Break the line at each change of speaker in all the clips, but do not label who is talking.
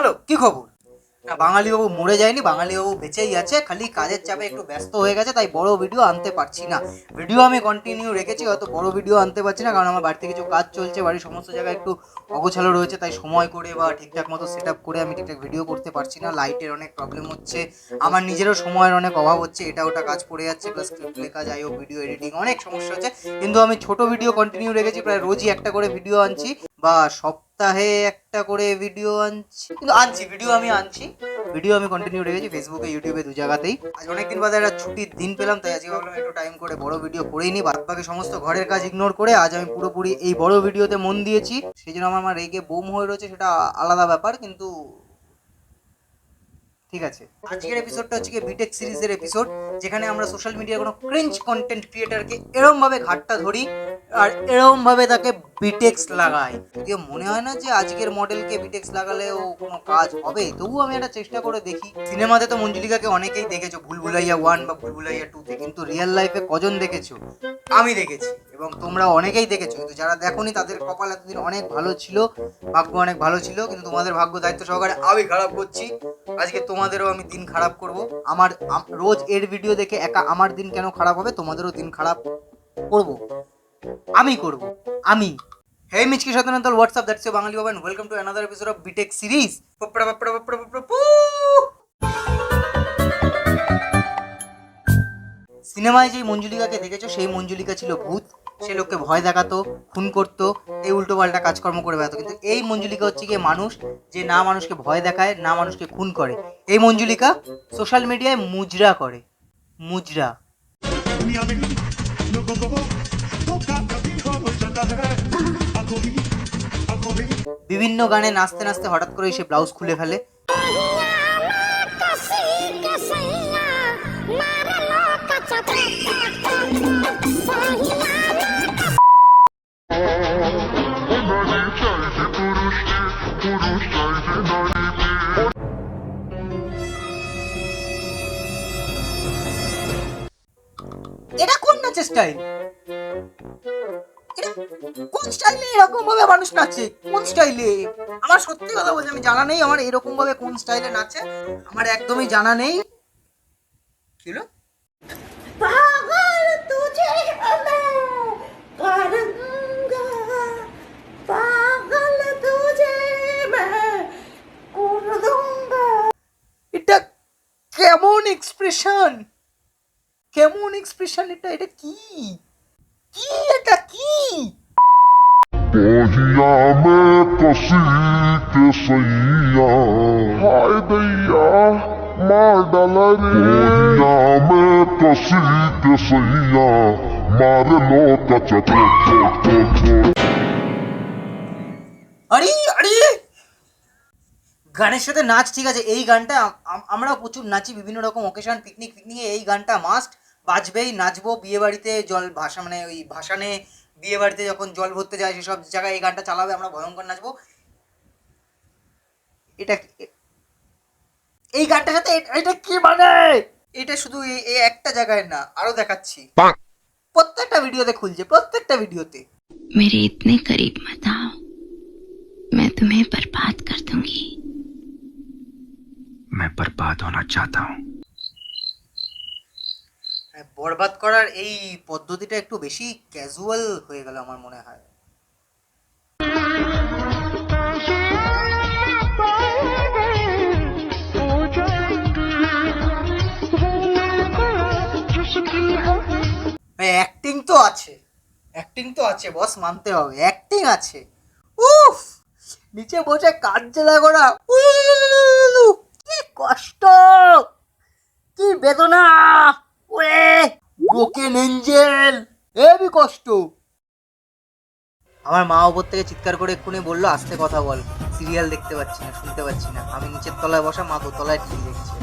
Hello কি খবর? বাঙালি বাবু মরে যায়নি বাঙালি বাবু বেঁচেই আছে, খালি কাজের চাপে একটু ব্যস্ত হয়ে গেছে, তাই বড় ভিডিও আনতে পারছি না। ভিডিও আমি কন্টিনিউ রেখেছি হয়তো বড় ভিডিও আনতে পারছি না, কারণ আমার বাড়িতে কিছু কাজ চলছে, বাড়ির সমস্ত জায়গায় একটু অগোছালো রয়েছে, তাই সময় করে বা ঠিকঠাক মতো সেট করে আমি ঠিকঠাক ভিডিও করতে পারছি না লাইটের অনেক প্রবলেম হচ্ছে, আমার নিজেরও সময়ের অনেক অভাব হচ্ছে, এটা ওটা কাজ পড়ে যাচ্ছে প্লাস স্ক্রিপ্ট লেখা যাই হোক ভিডিও এডিটিং অনেক সমস্যা হচ্ছে, কিন্তু আমি ছোট ভিডিও কন্টিনিউ রেখেছি, প্রায় রোজই একটা করে ভিডিও আনছি, বা সপ্তাহে একটা করে ভিডিও আনছি। কিন্তু আনছি ভিডিও আমি আনছি। ভিডিও আমি কন্টিনিউ রেখেছি ফেসবুকে ইউটিউবে দু জায়গাতেই। আজ অনেকদিন বাদে একটা ছুটির দিন পেলাম, তাই আজকে ভাবলাম একটু টাইম করে বড় ভিডিও করেই নি। বাদ বাকি সমস্ত ঘরের কাজ ইগনোর করে আজ আমি পুরোপুরি এই বড় ভিডিওতে মন দিয়েছি। সেই জন্য আমার রেগে বোম হয়ে রয়েছে, সেটা আলাদা ব্যাপার, কিন্তু ঠিক আছে। আজকের এপিসোডটা হচ্ছে বিটেক সিরিজের এপিসোড যেখানে আমরা সোশ্যাল মিডিয়ার কোনো ক্রিঞ্চ কন্টেন্ট ক্রিয়েটারকে এরম ভাবে ঘাটটা ধরি। আর এরকম ভাবে তাকে বিটেক্স লাগাই যদিও মনে হয় না যে আজকের মডেলকে বিটেক্স লাগালে ও কোনো কাজ হবে? তবুও আমি একটা চেষ্টা করে দেখি। সিনেমাতে তো মঞ্জুলিকাকে অনেকেই দেখেছ, ভুলভুলাইয়া ওয়ান বা ভুলভুলাইয়া টুতে কিন্তু রিয়েল লাইফে কজন দেখেছ? আমি দেখেছি। এবং তোমরা অনেকেই দেখেছ। কিন্তু যারা দেখোনি, তাদের কপাল এতদিন অনেক ভালো ছিল, ভাগ্য অনেক ভালো ছিল। কিন্তু তোমাদের ভাগ্য দায়িত্ব সহকারে আমি খারাপ করছি। আজকে তোমাদেরও আমি দিন খারাপ করব। আমার রোজ এর ভিডিও দেখে একা আমার দিন কেন খারাপ হবে? তোমাদেরও দিন খারাপ করব। আমি করব, আমি। হে মিচকি সাধারণত WhatsApp that's you Bangali Baba welcome to another episode of BTech series সিনেমায় যেই মঞ্জুলিকাকে দেখেছ, সেই মঞ্জুলিকা ছিল ভূত। সে লোককে ভয় দেখাতো, খুন করতো, এই উল্টো পাল্টা কাজকর্ম করে বেড়াতো। কিন্তু এই মঞ্জুলিকা হচ্ছে গিয়ে মানুষ যে না মানুষকে ভয় দেখায়, না মানুষকে খুন করে। এই মঞ্জুলিকা সোশ্যাল মিডিয়ায় মুজরা করে। মুজরা। বিভিন্ন গানে নাচতে নাচতে হঠাৎ করে সে ব্লাউজ খুলে ফেলে। এটা কোন নাচের স্টাইল কোন স্টাইলে এরকম ভাবে মানুষ নাচে? কোন স্টাইলে? আমার সত্যি কথা বলছি আমি জানা নেই আমার এরকম ভাবে কোন স্টাইলে নাচে। আমার একদমই জানা নেই।
ছিল
এটা কেমন এক্সপ্রেশন কেমন এক্সপ্রেশন এটা? এটা কি? কি এটা কি
me così che soia Hai deia mar dalare Bohia me così che soia Mare loca c'è
আরে আরে! গানের সাথে নাচ ঠিক আছে এই গানটা আম- আম- আমরাও প্রচুর নাচি বিভিন্ন রকম ওকেশন পিকনিক পিকনিকে এই গানটা মাস্ট বাজবেই নাচবো বিয়ে বাড়িতে জল ভাষা মানে ওই ভাসানে বিয়ে বাড়িতে যখন জল ভরতে যায় সেসব জায়গায় এই গানটা চালাবে আমরা ভয়ঙ্কর নাচবো এটা কি- এ- এই গানটার সাথে এ- এটা কি মানে এটা শুধু এই- এই একটা জায়গায় না আরো দেখাচ্ছি প্রত্যেকটা ভিডিওতে খুলছে প্রত্যেকটা ভিডিওতে
मेरे इतने करीब मत आओ मैं तुम्हें बर्बाद कर दूंगी
मैं बर्बाद होना चाहता हूँ
মানে বরবাদ করার এই পদ্ধতিটা একটু বেশি ক্যাজুয়াল হয়ে গেল আমার মনে হয়। অ্যাক্টিং তো আছে। অ্যাক্টিং তো আছে বস মানতে হবে। অ্যাক্টিং আছে। উফ! নিচে বসে কাজ জেলা করা কি কষ্ট! কি বেদনা! এঞ্জেল কষ্ট? আমার মা ওপর থেকে চিৎকার করে এক্ষুনি বলল, আস্তে কথা বল। সিরিয়াল দেখতে পাচ্ছি না, শুনতে পাচ্ছি না। আমি নিচের তলায় বসা, মা দোতলায় টিভি দেখছে।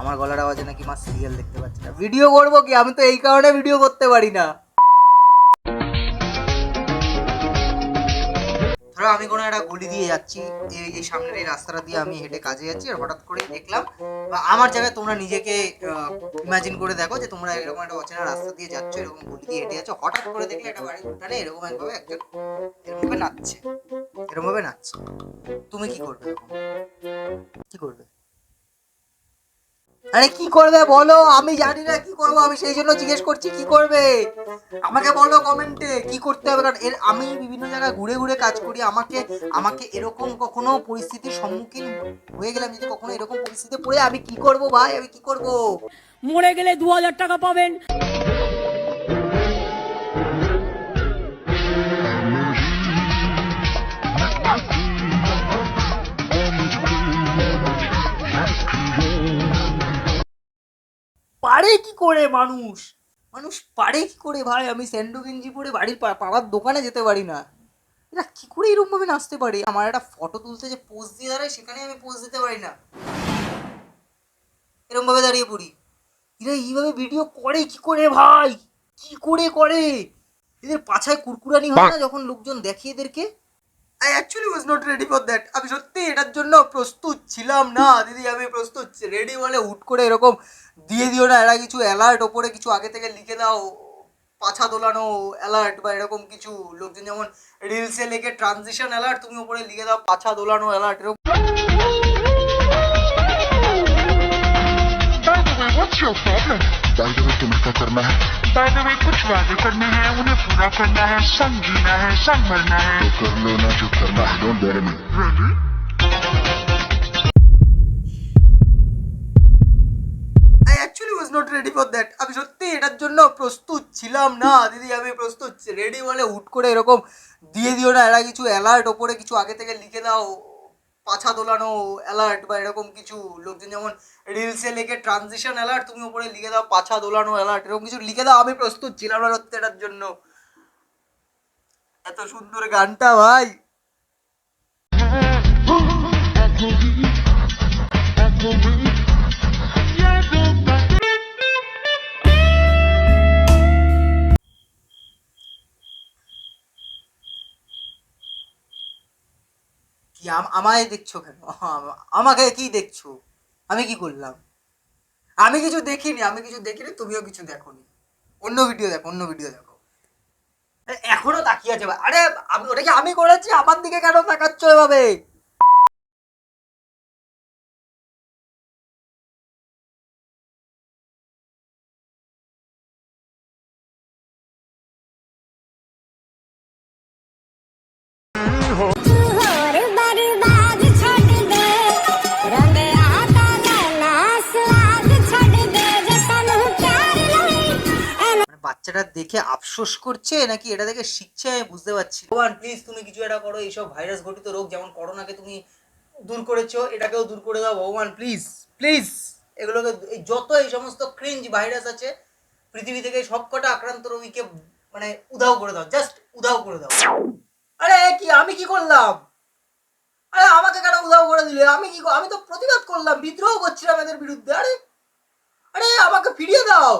আমার গলার আওয়াজে নাকি মা সিরিয়াল দেখতে পাচ্ছি না। ভিডিও করব কি? আমি তো এই কারণে ভিডিও করতে পারি না। ধরো আমি কোনো একটা গলি দিয়ে যাচ্ছি, এই এই সামনের এই রাস্তাটা দিয়ে আমি হেঁটে কাজে যাচ্ছি আর হঠাৎ করে দেখলাম, বা আমার জায়গায় তোমরা নিজেকে ইমাজিন করে দেখো যে তোমরা এরকম একটা অচেনা রাস্তা দিয়ে যাচ্ছ, এরকম গলি দিয়ে হেঁটে যাচ্ছ, হঠাৎ করে দেখলে একটা বাড়ির উঠানে এরকম একভাবে একজন এরকমভাবে নাচছে এরকমভাবে নাচছে। তুমি কি করবে কি করবে? আরে কি করবে বলো? আমি জানি না কি করব, আমি সেই জন্য জিজ্ঞেস করছি, কি করবে? আমাকে বলো কমেন্টে কি করতে হবে? কারণ এর, আমি বিভিন্ন জায়গায় ঘুরে ঘুরে কাজ করি, আমাকে আমাকে এরকম কখনো পরিস্থিতির সম্মুখীন হয়ে গেলাম, যদি কখনো এরকম পরিস্থিতি পড়ে, আমি কি করব ভাই? আমি কি করব?
মরে গেলে দু হাজার টাকা পাবেন।
করে মানুষ? মানুষ পারে কি করে ভাই? আমি স্যান্ডো গেঞ্জি পরে বাড়ির পাড়ার দোকানে যেতে পারি না। এরা কি করে এরকম ভাবে নাচতে পারে? আমার একটা ফটো তুলতে যে পোজ দিয়ে দাঁড়ায় সেখানে আমি পোজ দিতে পারি না। এরকম ভাবে দাঁড়িয়ে পড়ি। এরা এইভাবে ভিডিও করে কি করে ভাই? কি করে করে? এদের পাছায় কুরকুরানি হয় না যখন লোকজন দেখে এদেরকে? I actually was not ready for that আমি সত্যি এটার জন্য প্রস্তুত ছিলাম না। দিদি আমি প্রস্তুত রেডি বলে হুট করে এরকম দিয়ে দিও না এরা কিছু অ্যালার্ট ওপরে কিছু আগে থেকে লিখে দাও পাছা দোলানো অ্যালার্ট বা এরকম কিছু লোকজন যেমন রিলসে লেখে ট্রানজিশন অ্যালার্ট তুমি ওপরে লিখে দাও পাছা দোলানো অ্যালার্ট এরকম
By the way, what's your problem? By the way, तुम्हें क्या करना है By the way, कुछ वादे करने हैं उन्हें पूरा करना है संग जीना है संग मरना है तो कर लो ना जो करना है डोंट डर मी Really?
Not ready for that আমি সত্যি এটার জন্য প্রস্তুত ছিলাম না। দিদি, আমি প্রস্তুত রেডি বলে হুট করে এরকম দিয়ে দিও না। এরা কিছু অ্যালার্ট ওপরে কিছু আগে থেকে লিখে দাও পাছা দোলানো অ্যালার্ট বা এরকম কিছু। লোকজন যেমন রিলসে লেখে ট্রানজিশন অ্যালার্ট তুমি ওপরে লিখে দাও, পাছা দোলানো অ্যালার্ট এরকম কিছু লিখে দাও। আমি প্রস্তুত ছিলাম না এটার জন্য। এত সুন্দর গানটা ভাই। আমায় দেখছ কেন? আম- আমাকে কি দেখছ? আমি কি করলাম? আমি কিছু দেখিনি, আমি কিছু দেখিনি, তুমিও কিছু দেখোনি। অন্য ভিডিও দেখো, অন্য ভিডিও দেখো। এখনও তাকিয়ে আছে। আরে, আমি ওটা কি আমি করেছি? আমার দিকে কেন তাকাচ্ছ এভাবে?
और
বাচ্চাটা দেখে আফসোস করছে নাকি এটা দেখে শিখছে আমি বুঝতে পারছি ভগবান প্লিজ তুমি কিছু একটা করো, এইসব ভাইরাস ঘটিত রোগ যেমন করোনাকে তুমি দূর করেছ, এটাকেও দূর করে দাও, ভগবান প্লিজ প্লিজ এগুলোকে যত এই সমস্ত ক্রিঞ্জ ভাইরাস আছে, পৃথিবী থেকে সব কটা আক্রান্ত রোগীকে মানে উধাও করে দাও জাস্ট উধাও করে দাও। আরে, কি, আমি কি করলাম? আরে, আমাকে কেন উধাও করে দিলে? আমি কি আমি তো প্রতিবাদ করলাম, বিদ্রোহ করছিলাম এদের বিরুদ্ধে, আরে আরে, আমাকে ফিরিয়ে দাও।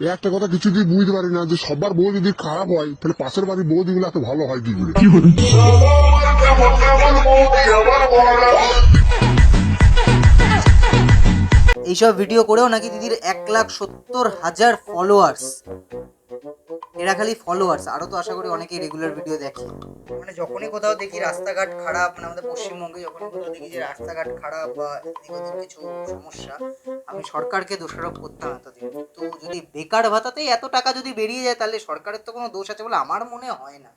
একটা কথা কিছুতেই বুঝতে পারি না যে সবার বউ যদি খারাপ হয়, তাহলে পাশের বাড়ির বৌদিগুলো এত ভালো হয় কি করে?
এইসব ভিডিও করেও নাকি দিদির এক লাখ সত্তর হাজার ফলোয়ার্স এরা খালি ফলোয়ার্স আরও তো আশা করি অনেকেই রেগুলার ভিডিও দেখে। মানে যখনই কোথাও দেখি রাস্তাঘাট খারাপ মানে আমাদের পশ্চিমবঙ্গে যখনই কোথাও দেখি যে রাস্তাঘাট খারাপ বা এদিক কিছু সমস্যা আমি সরকারকে দোষারোপ করতাম এতদিন। তো যদি বেকার ভাতাতেই এত টাকা যদি বেরিয়ে যায় তাহলে সরকারের তো কোনো দোষ আছে বলে আমার মনে হয় না।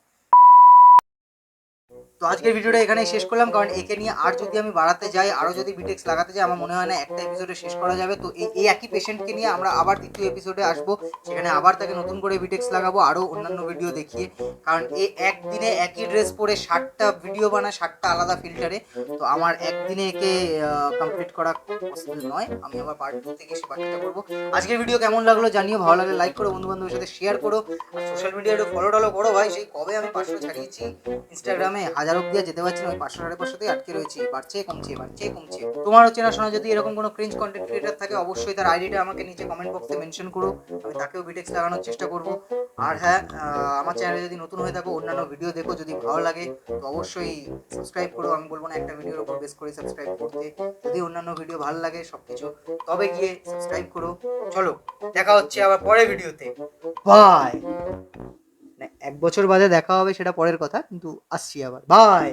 তো আজকের ভিডিওটা এখানেই শেষ করলাম, কারণ একে নিয়ে আর যদি আমি বাড়াতে যাই আরও যদি বিটেক্স লাগাতে যাই, আমার মনে হয় না একটা এপিসোডে শেষ করা যাবে। তো এই একই পেশেন্টকে নিয়ে আমরা আবার দ্বিতীয় এপিসোডে আসব, সেখানে আবার তাকে নতুন করে বিটেক্স লাগাবো আরও অন্যান্য ভিডিও দেখিয়ে। কারণ এ একদিনে একই ড্রেস পরে ষাটটা ভিডিও বানায়, ষাটটা আলাদা ফিল্টারে তো আমার একদিনে একে কমপ্লিট করা পসিবল নয়। আমি আবার পার্ট টু থেকে সে পার্টটা করব। আজকের ভিডিও কেমন লাগল জানিও, ভালো লাগলে লাইক করো বন্ধু বান্ধবের সাথে শেয়ার করো। সোশ্যাল একটু ফলো টলো করো ভাই, সেই কবে আমি পাঁচশো ছাড়িয়েছি ইনস্টাগ্রামে হাজার অব্দি যেতে পারছি না, ওই পাঁচশো সাড়ে পাঁচশোতেই আটকে রয়েছি। বাড়ছে, কমছে বাড়ছে, কমছে। তোমারও চেনাশোনা যদি এরকম কোনো ক্রিঞ্জ কন্টেন্ট ক্রিয়েটার থাকে, অবশ্যই তার আইডিটা আমাকে নিচে কমেন্ট বক্সে মেনশন করো। আমি তাকেও বিটেক্স লাগানোর চেষ্টা করব। আর হ্যাঁ আমার চ্যানেলে যদি নতুন হয়ে থাকো, অন্যান্য ভিডিও দেখো যদি ভালো লাগে, তো অবশ্যই সাবস্ক্রাইব করো। আমি বলব না, একটা ভিডিওর উপর বেস করে সাবস্ক্রাইব করতে। যদি অন্যান্য ভিডিও ভালো লাগে সব কিছু তবে গিয়ে সাবস্ক্রাইব করো। চলো, দেখা হচ্ছে আবার পরের ভিডিওতে বাই এক বছর বাদে দেখা হবে সেটা পরের কথা কিন্তু আসছি আবার। বাই!